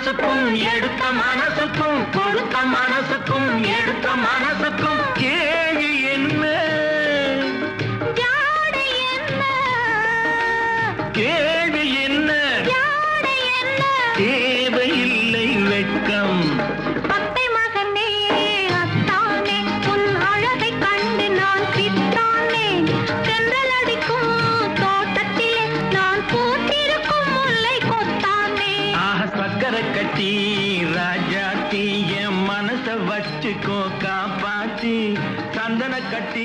மனசுக்கும் எடுத்த மனசுக்கும் கொடுத்த மனசுக்கும் எடுத்த மனசுக்கும் கேள்வி என்ன? கேள்வி என்ன? தேவையில்லை வெட்கம். அழகை கண்டு நான் தென்றல் சக்கரை கட்டி ராஜாத்தி என் மனச வச்சுக்கோ காப்பாத்தி. சந்தன கட்டி